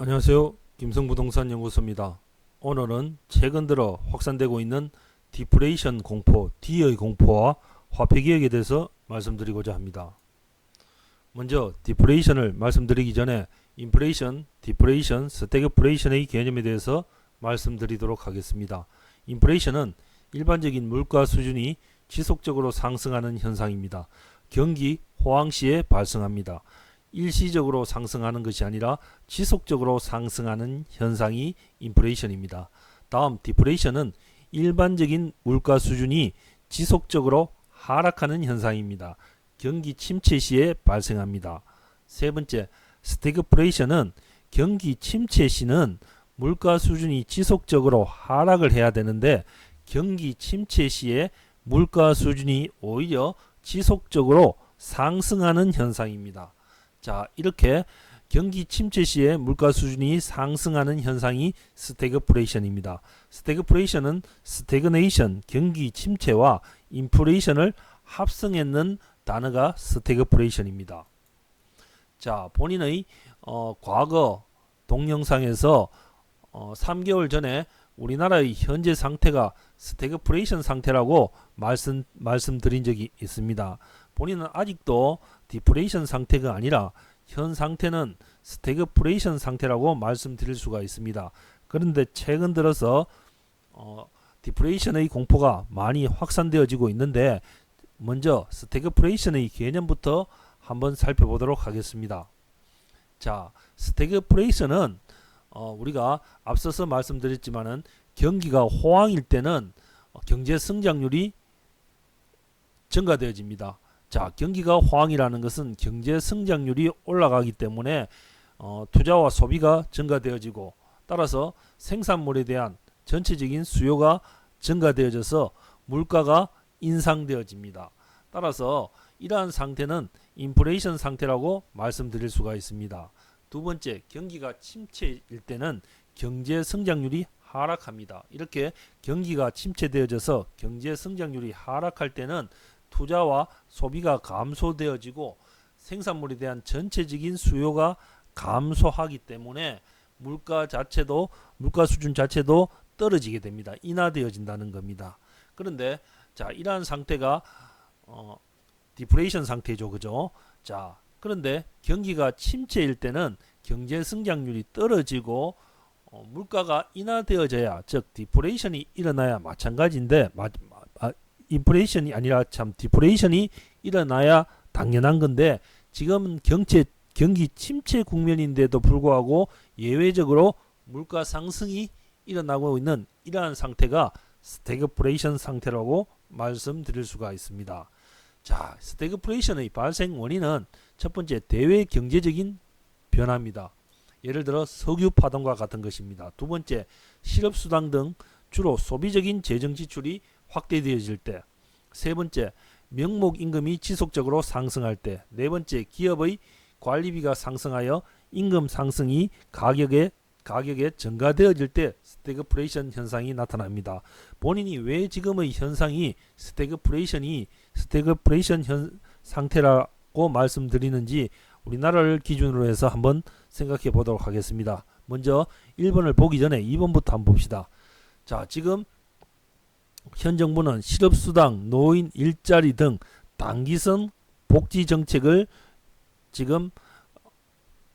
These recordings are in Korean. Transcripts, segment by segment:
안녕하세요. 김성부동산 연구소입니다. 오늘은 최근 들어 확산되고 있는 디프레이션 공포, D의 공포와 화폐 개혁에 대해서 말씀드리고자 합니다. 먼저 디프레이션을 말씀드리기 전에 인플레이션, 디프레이션, 스태그플레이션의 개념에 대해서 말씀드리도록 하겠습니다. 인플레이션은 일반적인 물가 수준이 지속적으로 상승하는 현상입니다. 경기 호황 시에 발생합니다. 일시적으로 상승하는 것이 아니라 지속적으로 상승하는 현상이 인플레이션입니다. 다음 디프레이션은 일반적인 물가 수준이 지속적으로 하락하는 현상입니다. 경기 침체 시에 발생합니다. 세 번째 스태그플레이션은 경기 침체 시는 물가 수준이 지속적으로 하락을 해야 되는데 경기 침체 시에 물가 수준이 오히려 지속적으로 상승하는 현상입니다. 자, 이렇게 경기 침체 시에 물가 수준이 상승하는 현상이 스태그플레이션입니다. 스태그플레이션은 스태그네이션, 경기 침체와 인플레이션을 합성했는 단어가 스태그플레이션입니다. 자, 본인의 어, 과거 동영상에서 어, 3개월 전에 우리나라의 현재 상태가 스태그플레이션 상태라고 말씀 말씀드린 적이 있습니다. 본인은 아직도 디프레이션 상태가 아니라 현 상태는 스태그플레이션 상태라고 말씀드릴 수가 있습니다. 그런데 최근 들어서 어, 디프레이션의 공포가 많이 확산되어지고 있는데 먼저 스태그플레이션의 개념부터 한번 살펴보도록 하겠습니다. 자, 스태그플레이션은 어, 우리가 앞서서 말씀드렸지만은 경기가 호황일 때는 어, 경제 성장률이 증가되어집니다. 자, 경기가 호황이라는 것은 경제 성장률이 올라가기 때문에 어, 투자와 소비가 증가되어지고 따라서 생산물에 대한 전체적인 수요가 증가되어져서 물가가 인상되어집니다. 따라서 이러한 상태는 인플레이션 상태라고 말씀드릴 수가 있습니다. 두 번째, 경기가 침체일 때는 경제 성장률이 하락합니다. 이렇게 경기가 침체되어져서 경제 성장률이 하락할 때는 투자와 소비가 감소되어지고 생산물에 대한 전체적인 수요가 감소하기 때문에 물가 자체도 물가 수준 자체도 떨어지게 됩니다. 인하되어진다는 겁니다. 그런데 자 이러한 상태가 어, 디프레이션 상태죠, 그죠? 자 그런데 경기가 침체일 때는 경제 성장률이 떨어지고 어, 물가가 인하되어져야 즉 디프레이션이 일어나야 마찬가지인데 마, 아, 인플레이션이 아니라 참 디프레이션이 일어나야 당연한 건데 지금은 경제 경기 침체 국면인데도 불구하고 예외적으로 물가 상승이 일어나고 있는 이러한 상태가 스태그플레이션 상태라고 말씀드릴 수가 있습니다. 자, 스태그플레이션의 발생 원인은 첫 번째 대외 경제적인 변화입니다. 예를 들어 석유 파동과 같은 것입니다. 두 번째 실업 수당 등 주로 소비적인 재정 지출이 확대되어질 때, 세 번째 명목 임금이 지속적으로 상승할 때, 네 번째 기업의 관리비가 상승하여 임금 상승이 가격에 가격에 증가되어질 때 스태그플레이션 현상이 나타납니다. 본인이 왜 지금의 현상이 스태그플레이션이 스태그플레이션 현 상태라고 말씀드리는지 우리나라를 기준으로 해서 한번 생각해 보도록 하겠습니다. 먼저 1번을 보기 전에 2번부터 한번 봅시다. 자, 지금 현 정부는 실업수당, 노인 일자리 등 단기성 복지 정책을 지금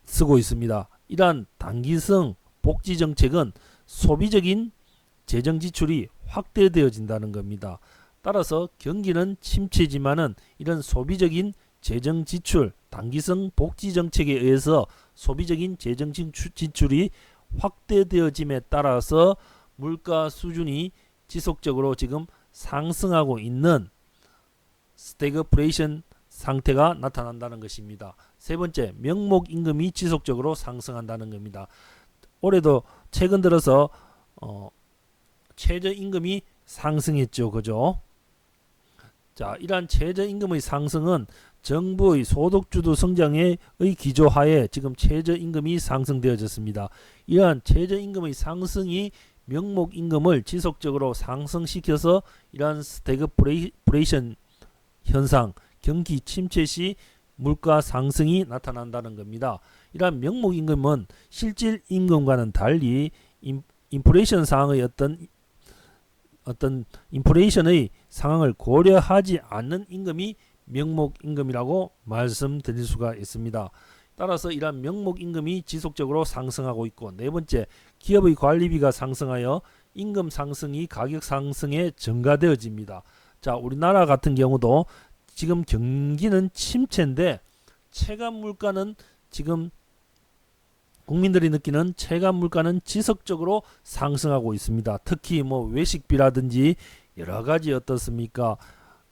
쓰고 있습니다. 이러한 단기성 복지 정책은 소비적인 재정 지출이 확대되어진다는 겁니다. 따라서 경기는 침체지만은 이런 소비적인 재정 지출, 단기성 복지 정책에 의해서 소비적인 재정 지출이 확대되어짐에 따라서 물가 수준이 지속적으로 지금 상승하고 있는 스태그플레이션 상태가 나타난다는 것입니다. 세 번째, 명목 임금이 지속적으로 상승한다는 겁니다. 올해도 최근 들어서 어, 최저 임금이 상승했죠. 그죠? 자, 이러한 최저 임금의 상승은 정부의 소득주도 성장의 기조하에 지금 최저 임금이 상승되어졌습니다. 이러한 최저 임금의 상승이 명목 임금을 지속적으로 상승시켜서 이러한 스태그플레이션 현상, 경기 침체 시 물가 상승이 나타난다는 겁니다. 이러한 명목 임금은 실질 임금과는 달리 인, 인플레이션 상황의 어떤 어떤 인플레이션의 상황을 고려하지 않는 임금이 명목 임금이라고 말씀드릴 수가 있습니다. 따라서 이러한 명목 임금이 지속적으로 상승하고 있고 네 번째 기업의 관리비가 상승하여 임금 상승이 가격 상승에 증가되어집니다. 자, 우리나라 같은 경우도 지금 경기는 침체인데 체감 물가는 지금 국민들이 느끼는 체감 물가는 지속적으로 상승하고 있습니다. 특히 뭐 외식비라든지 여러 가지 어떻습니까?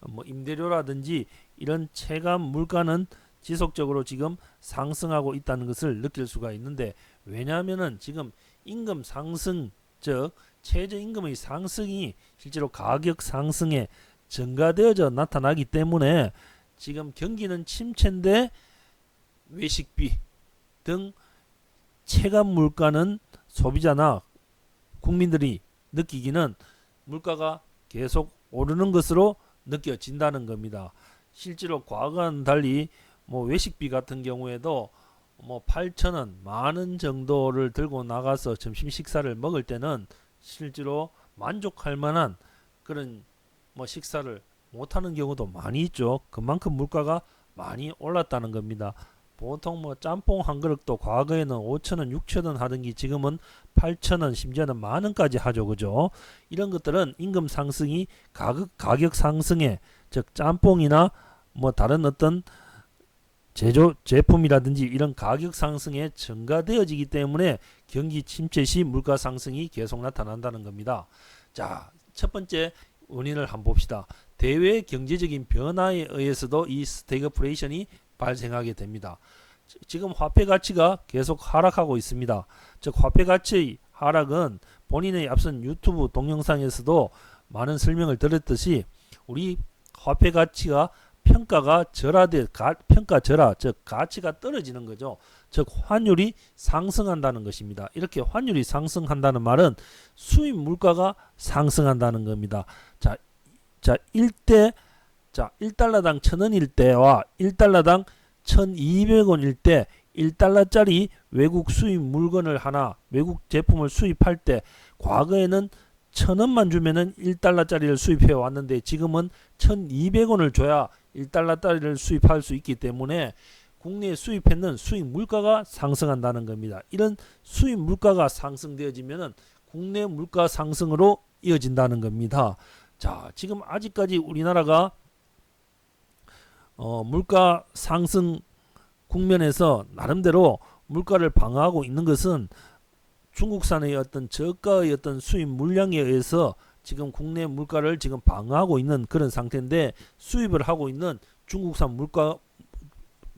뭐 임대료라든지 이런 체감 물가는 지속적으로 지금 상승하고 있다는 것을 느낄 수가 있는데 왜냐하면은 지금 임금 상승 즉 최저임금의 상승이 실제로 가격 상승에 증가되어져 나타나기 때문에 지금 경기는 침체인데 외식비 등 체감 물가는 소비자나 국민들이 느끼기는 물가가 계속 오르는 것으로 느껴진다는 겁니다. 실제로 과거와는 달리 뭐 외식비 같은 경우에도 뭐 8천원 만원 정도를 들고 나가서 점심 식사를 먹을 때는 실제로 만족할 만한 그런 뭐 식사를 못하는 경우도 많이 있죠. 그만큼 물가가 많이 올랐다는 겁니다. 보통 뭐 짬뽕 한 그릇도 과거에는 5천원, 6천원 하던 게 지금은 8천원, 심지어는 만원까지 하죠. 그죠? 이런 것들은 임금 상승이 가격, 가격 상승에 즉 짬뽕이나 뭐 다른 어떤 제조 제품이라든지 이런 가격 상승에 증가되어지기 때문에 경기 침체 시 물가 상승이 계속 나타난다는 겁니다. 자, 첫 번째 원인을 한번 봅시다. 대외 경제적인 변화에 의해서도 이 스태그플레이션이 발생하게 됩니다. 지금 화폐 가치가 계속 하락하고 있습니다. 즉 화폐 가치의 하락은 본인의 앞선 유튜브 동영상에서도 많은 설명을 드렸듯이 우리 화폐 가치가 평가가 절하돼 가, 평가 절하 즉 가치가 떨어지는 거죠. 즉 환율이 상승한다는 것입니다. 이렇게 환율이 상승한다는 말은 수입 물가가 상승한다는 겁니다. 자, 자 1대 자 1달러당 1000원일 때와 1달러당 1200원일 때 1달러짜리 외국 수입 물건을 하나 외국 제품을 수입할 때 과거에는 천 원만 주면은 1달러짜리를 수입해 왔는데 지금은 1200원을 줘야 1달러짜리를 수입할 수 있기 때문에 국내에 수입했는 수입 물가가 상승한다는 겁니다. 이런 수입 물가가 상승되어지면은 국내 물가 상승으로 이어진다는 겁니다. 자, 지금 아직까지 우리나라가 어, 물가 상승 국면에서 나름대로 물가를 방어하고 있는 것은 중국산의 어떤 저가의 어떤 수입 물량에 의해서 지금 국내 물가를 지금 방어하고 있는 그런 상태인데 수입을 하고 있는 중국산 물가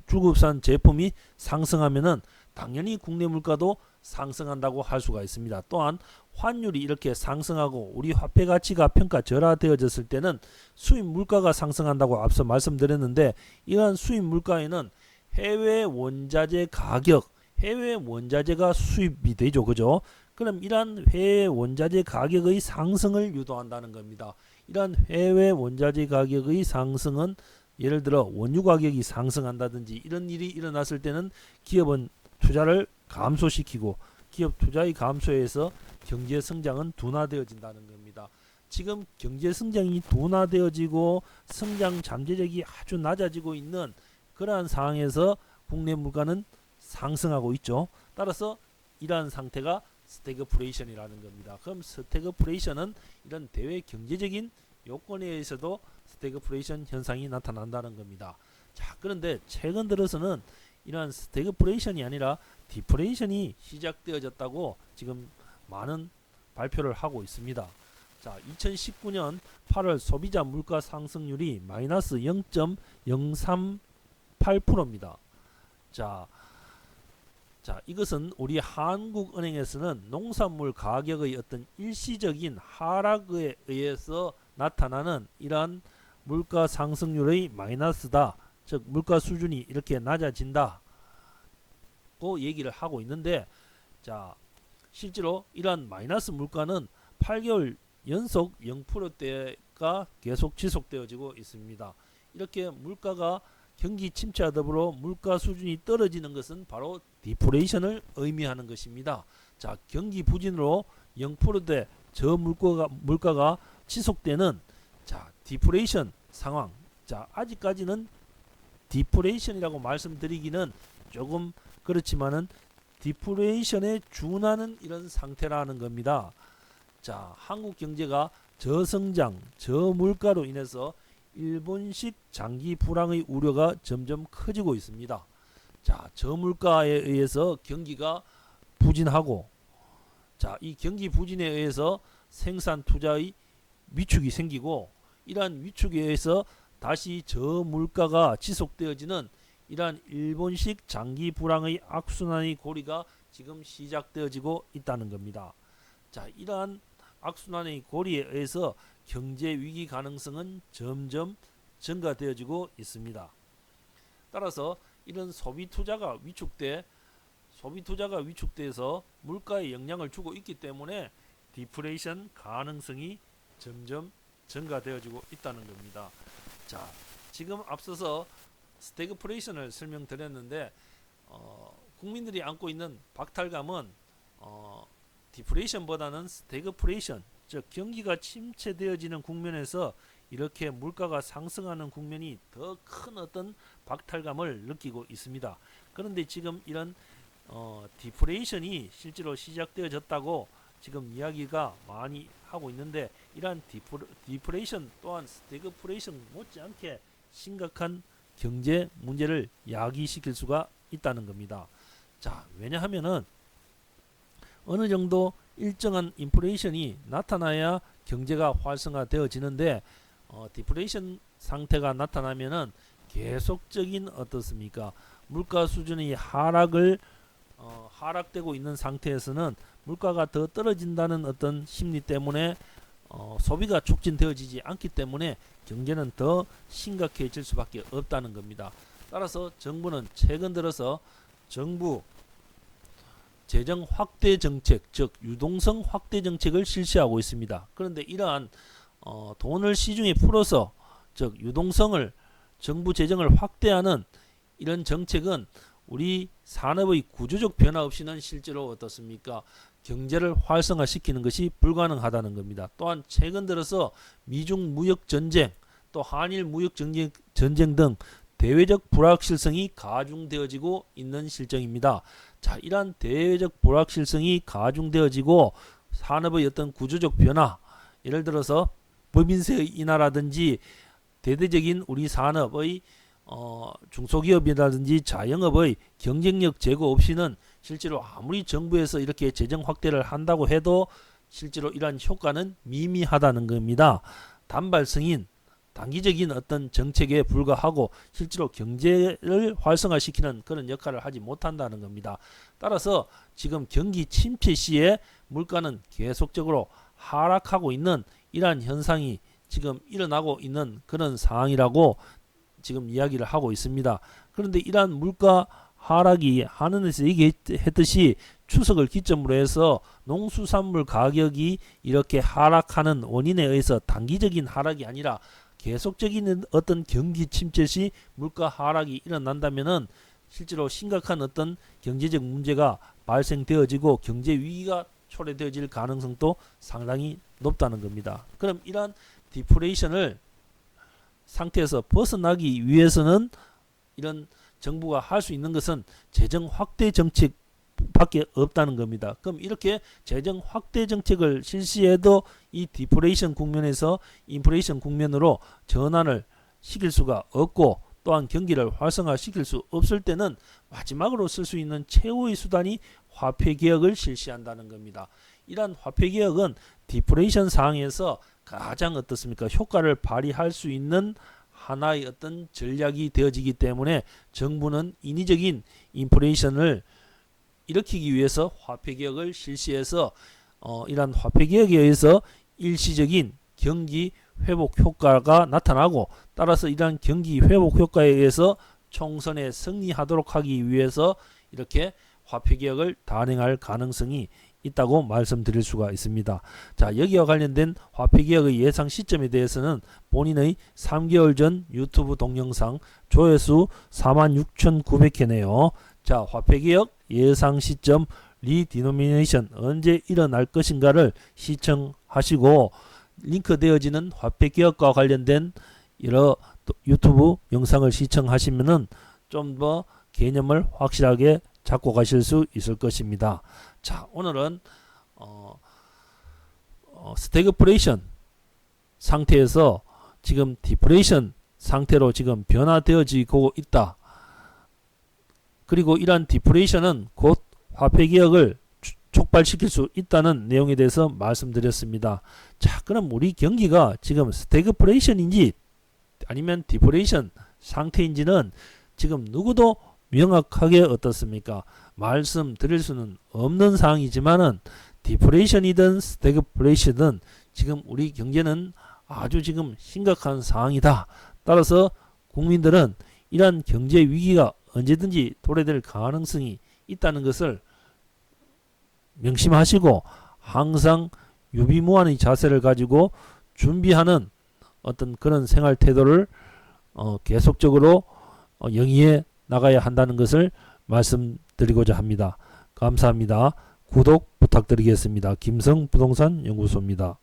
중국산 제품이 상승하면은 당연히 국내 물가도 상승한다고 할 수가 있습니다. 또한 환율이 이렇게 상승하고 우리 화폐 가치가 평가 절하되어졌을 때는 수입 물가가 상승한다고 앞서 말씀드렸는데 이러한 수입 물가에는 해외 원자재 가격, 해외 원자재가 수입이 되죠. 그죠? 그럼 이러한 해외 원자재 가격의 상승을 유도한다는 겁니다. 이러한 해외 원자재 가격의 상승은 예를 들어 원유 가격이 상승한다든지 이런 일이 일어났을 때는 기업은 투자를 감소시키고 기업 투자의 감소에서 경제 성장은 둔화되어진다는 겁니다. 지금 경제 성장이 둔화되어지고 성장 잠재력이 아주 낮아지고 있는 그러한 상황에서 국내 물가는 상승하고 있죠. 따라서 이러한 상태가 스태그플레이션이라는 겁니다. 그럼 스태그플레이션은 이런 대외 경제적인 요건에 의해서도 스태그플레이션 현상이 나타난다는 겁니다. 자, 그런데 최근 들어서는 이러한 스태그플레이션이 아니라 디플레이션이 시작되어졌다고 지금 많은 발표를 하고 있습니다. 자, 2019년 8월 소비자 물가 상승률이 마이너스 0.038%입니다. 자, 자, 이것은 우리 한국은행에서는 농산물 가격의 어떤 일시적인 하락에 의해서 나타나는 이러한 물가 상승률의 마이너스다. 즉 물가 수준이 이렇게 낮아진다. 고 얘기를 하고 있는데 자, 실제로 이러한 마이너스 물가는 8개월 연속 0%대가 계속 지속되어지고 있습니다. 이렇게 물가가 경기 침체와 더불어 물가 수준이 떨어지는 것은 바로 디프레이션을 의미하는 것입니다. 자, 경기 부진으로 0%대 저물가가 물가가 지속되는 자, 디프레이션 상황. 자, 아직까지는 디프레이션이라고 말씀드리기는 조금 그렇지만은 디프레이션에 준하는 이런 상태라는 겁니다. 자, 한국 경제가 저성장, 저물가로 인해서 일본식 장기 불황의 우려가 점점 커지고 있습니다. 자, 저물가에 의해서 경기가 부진하고 자, 이 경기 부진에 의해서 생산 투자의 위축이 생기고 이러한 위축에 의해서 다시 저물가가 지속되어지는 이러한 일본식 장기 불황의 악순환의 고리가 지금 시작되어지고 있다는 겁니다. 자, 이러한 악순환의 고리에 의해서 경제 위기 가능성은 점점 증가되어지고 있습니다. 따라서 이런 소비 투자가 위축돼 소비 투자가 위축돼서 물가에 영향을 주고 있기 때문에 디프레이션 가능성이 점점 증가되어지고 있다는 겁니다. 자, 지금 앞서서 스태그플레이션을 설명드렸는데 어, 국민들이 안고 있는 박탈감은 어, 디프레이션보다는 스태그플레이션, 즉 경기가 침체되어지는 국면에서 이렇게 물가가 상승하는 국면이 더 큰 어떤 박탈감을 느끼고 있습니다. 그런데 지금 이런 어, 디프레이션이 실제로 시작되어졌다고 지금 이야기가 많이 하고 있는데 이러한 디프레, 디프레이션 또한 스태그플레이션 못지않게 심각한 경제 문제를 야기시킬 수가 있다는 겁니다. 자, 왜냐하면은 어느 정도 일정한 인플레이션이 나타나야 경제가 활성화되어지는데 어, 디플레이션 상태가 나타나면은 계속적인 어떻습니까? 물가 수준이 하락을 어, 하락되고 있는 상태에서는 물가가 더 떨어진다는 어떤 심리 때문에 어, 소비가 촉진되어지지 않기 때문에 경제는 더 심각해질 수밖에 없다는 겁니다. 따라서 정부는 최근 들어서 정부 재정 확대 정책, 즉 유동성 확대 정책을 실시하고 있습니다. 그런데 이러한 어, 돈을 시중에 풀어서 즉 유동성을 정부 재정을 확대하는 이런 정책은 우리 산업의 구조적 변화 없이는 실제로 어떻습니까? 경제를 활성화시키는 것이 불가능하다는 겁니다. 또한 최근 들어서 미중 무역 전쟁, 또 한일 무역 전쟁, 전쟁 등 대외적 불확실성이 가중되어지고 있는 실정입니다. 자, 이러한 대외적 불확실성이 가중되어지고 산업의 어떤 구조적 변화, 예를 들어서 법인세 인하라든지 대대적인 우리 산업의 어, 중소기업이라든지 자영업의 경쟁력 제고 없이는 실제로 아무리 정부에서 이렇게 재정 확대를 한다고 해도 실제로 이러한 효과는 미미하다는 겁니다. 단발 승인, 단기적인 어떤 정책에 불과하고 실제로 경제를 활성화시키는 그런 역할을 하지 못한다는 겁니다. 따라서 지금 경기 침체 시에 물가는 계속적으로 하락하고 있는 이러한 현상이 지금 일어나고 있는 그런 상황이라고 지금 이야기를 하고 있습니다. 그런데 이러한 물가 하락이 하늘에서 얘기했듯이 추석을 기점으로 해서 농수산물 가격이 이렇게 하락하는 원인에 의해서 단기적인 하락이 아니라 계속적인 어떤 경기 침체 시 물가 하락이 일어난다면은 실제로 심각한 어떤 경제적 문제가 발생되어지고 경제 위기가 초래되어질 가능성도 상당히 높다는 겁니다. 그럼 이러한 디프레이션을 상태에서 벗어나기 위해서는 이런 정부가 할 수 있는 것은 재정 확대 정책 밖에 없다는 겁니다. 그럼 이렇게 재정 확대 정책을 실시해도 이 디프레이션 국면에서 인플레이션 국면으로 전환을 시킬 수가 없고 또한 경기를 활성화시킬 수 없을 때는 마지막으로 쓸 수 있는 최후의 수단이 화폐 개혁을 실시한다는 겁니다. 이러한 화폐 개혁은 디프레이션 상황에서 가장 어떻습니까? 효과를 발휘할 수 있는 하나의 어떤 전략이 되어지기 때문에 정부는 인위적인 인플레이션을 일으키기 위해서 화폐 개혁을 실시해서 어, 이러한 화폐 개혁에 의해서 일시적인 경기 회복 효과가 나타나고 따라서 이러한 경기 회복 효과에 의해서 총선에 승리하도록 하기 위해서 이렇게 화폐 개혁을 단행할 가능성이 있다고 말씀드릴 수가 있습니다. 자, 여기와 관련된 화폐 개혁의 예상 시점에 대해서는 본인의 3개월 전 유튜브 동영상 조회수 46,900회네요. 자, 화폐 개혁 예상 시점 리디노미네이션 언제 일어날 것인가를 시청하시고 링크되어지는 화폐 개혁과 관련된 여러 또 유튜브 영상을 시청하시면은 좀 더 개념을 확실하게 잡고 가실 수 있을 것입니다. 자, 오늘은 어, 어, 스태그플레이션 상태에서 지금 디플레이션 상태로 지금 변화되어지고 있다. 그리고 이러한 디플레이션은 곧 화폐 개혁을 추- 촉발시킬 수 있다는 내용에 대해서 말씀드렸습니다. 자, 그럼 우리 경기가 지금 스태그플레이션인지 아니면 디플레이션 상태인지는 지금 누구도 명확하게 어떻습니까? 말씀드릴 수는 없는 사항이지만은 디플레이션이든 스태그플레이션이든 지금 우리 경제는 아주 지금 심각한 상황이다. 따라서 국민들은 이러한 경제 위기가 언제든지 도래될 가능성이 있다는 것을 명심하시고 항상 유비무한의 자세를 가지고 준비하는 어떤 그런 생활 태도를 어, 계속적으로 어, 영위해 나가야 한다는 것을 말씀드리고자 합니다. 감사합니다. 구독 부탁드리겠습니다. 김성 부동산 연구소입니다.